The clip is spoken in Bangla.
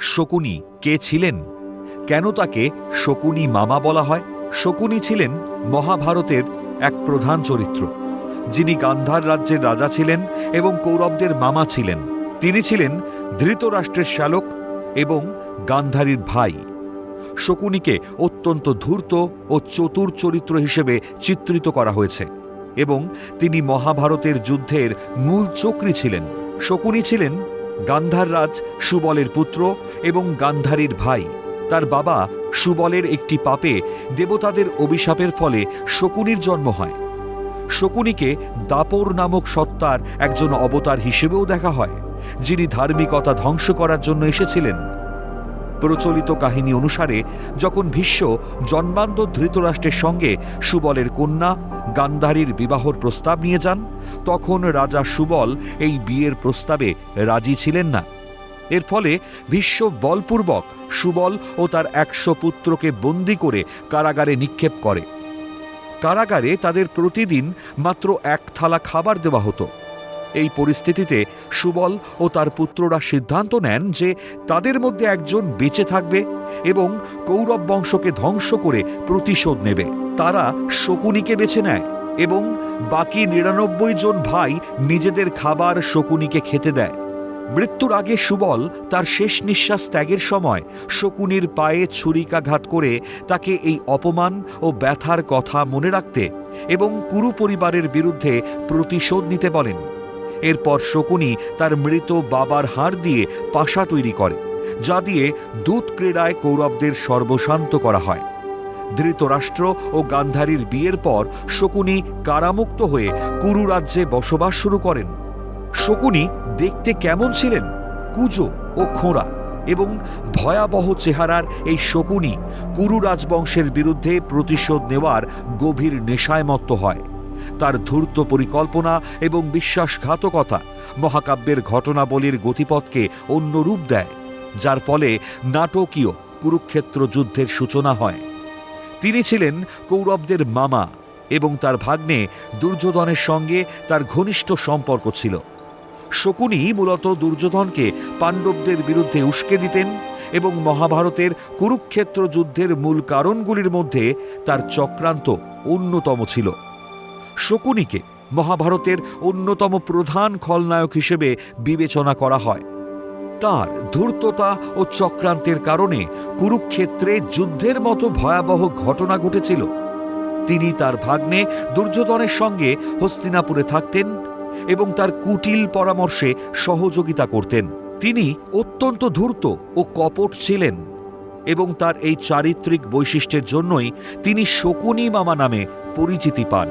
শকুনি কে ছিলেন? কেন তাকে শকুনি মামা বলা হয়? শকুনি ছিলেন মহাভারতের এক প্রধান চরিত্র। যিনি গান্ধার রাজ্যের রাজা ছিলেন এবং কৌরবদের মামা ছিলেন। তিনি ছিলেন ধৃতরাষ্ট্রের শ্যালক এবং গান্ধারীর ভাই। শকুনিকে অত্যন্ত ধূর্ত ও চতুর চরিত্র হিসেবে চিত্রিত করা হয়েছে এবং তিনি মহাভারতের যুদ্ধের মূল চক্রী ছিলেন। শকুনি ছিলেন গান্ধার রাজ সুবলের পুত্র এবং গান্ধারীর ভাই। তার বাবা সুবলের একটি পাপে দেবতাদের অভিশাপের ফলে শকুনির জন্ম হয়। শকুনিকে দাপর নামক সত্তার একজন অবতার হিসেবেও দেখা হয়, যিনি ধার্মিকতা ধ্বংস করার জন্য এসেছিলেন। প্রচলিত কাহিনী অনুসারে, যখন ভীষ্ম জন্মান্ধ ধৃতরাষ্ট্রের সঙ্গে সুবলের কন্যা গান্ধারীর বিবাহর প্রস্তাব নিয়ে যান, তখন রাজা সুবল এই বিয়ের প্রস্তাবে রাজি ছিলেন না। এর ফলে ভীষ্ম বলপূর্বক সুবল ও তার একশো পুত্রকে বন্দি করে কারাগারে নিক্ষেপ করে। কারাগারে তাদের প্রতিদিন মাত্র এক থালা খাবার দেওয়া হতো। এই পরিস্থিতিতে সুবল ও তার পুত্ররা সিদ্ধান্ত নেন যে তাদের মধ্যে একজন বেঁচে থাকবে এবং কৌরব বংশকে ধ্বংস করে প্রতিশোধ নেবে। তারা শকুনিকে বেছে নেয় এবং বাকি নিরানব্বই জন ভাই নিজেদের খাবার শকুনিকে খেতে দেয়। মৃত্যুর আগে সুবল তার শেষ নিঃশ্বাস ত্যাগের সময় শকুনির পায়ে ছুরিকাঘাত করে তাকে এই অপমান ও ব্যথার কথা মনে রাখতে এবং কুরু পরিবারের বিরুদ্ধে প্রতিশোধ নিতে বলেন। এরপর শকুনি তার মৃত বাবার হাড় দিয়ে পাশা তৈরি করে, যা দিয়ে দূত ক্রীড়ায় কৌরবদের সর্বশান্ত করা হয়। ধৃতরাষ্ট্র ও গান্ধারীর বিয়ের পর শকুনি কারামুক্ত হয়ে কুরু রাজ্যে বসবাস শুরু করেন। শকুনি দেখতে কেমন ছিলেন? কুজো ও খোঁড়া এবং ভয়াবহ চেহারার এই শকুনি কুরু রাজবংশের বিরুদ্ধে প্রতিশোধ নেওয়ার গভীর নেশায় মত্ত হয়। তার ধূর্ত পরিকল্পনা এবং বিশ্বাসঘাতকতা মহাকাব্যের ঘটনাবলীর গতিপথকে অন্য রূপ দেয়, যার ফলে নাটকীয় কুরুক্ষেত্র যুদ্ধের সূচনা হয়। তিনি ছিলেন কৌরবদের মামা এবং তার ভাগ্নে দুর্যোধনের সঙ্গে তার ঘনিষ্ঠ সম্পর্ক ছিল। শকুনি মূলত দুর্যোধনকে পাণ্ডবদের বিরুদ্ধে উস্কে দিতেন এবং মহাভারতের কুরুক্ষেত্র যুদ্ধের মূল কারণগুলির মধ্যে তার চক্রান্ত অন্যতম ছিল। শকুনিকে মহাভারতের অন্যতম প্রধান খলনায়ক হিসেবে বিবেচনা করা হয়। তার ধূর্ততা ও চক্রান্তের কারণে কুরুক্ষেত্রে যুদ্ধের মতো ভয়াবহ ঘটনা ঘটেছিল। তিনি তার ভাগ্নে দুর্যোধনের সঙ্গে হস্তিনাপুরে থাকতেন এবং তার কুটিল পরামর্শে সহযোগিতা করতেন। তিনি অত্যন্ত ধূর্ত ও কপট ছিলেন এবং তার এই চারিত্রিক বৈশিষ্ট্যের জন্যই তিনি শকুনি মামা নামে পরিচিতি পান।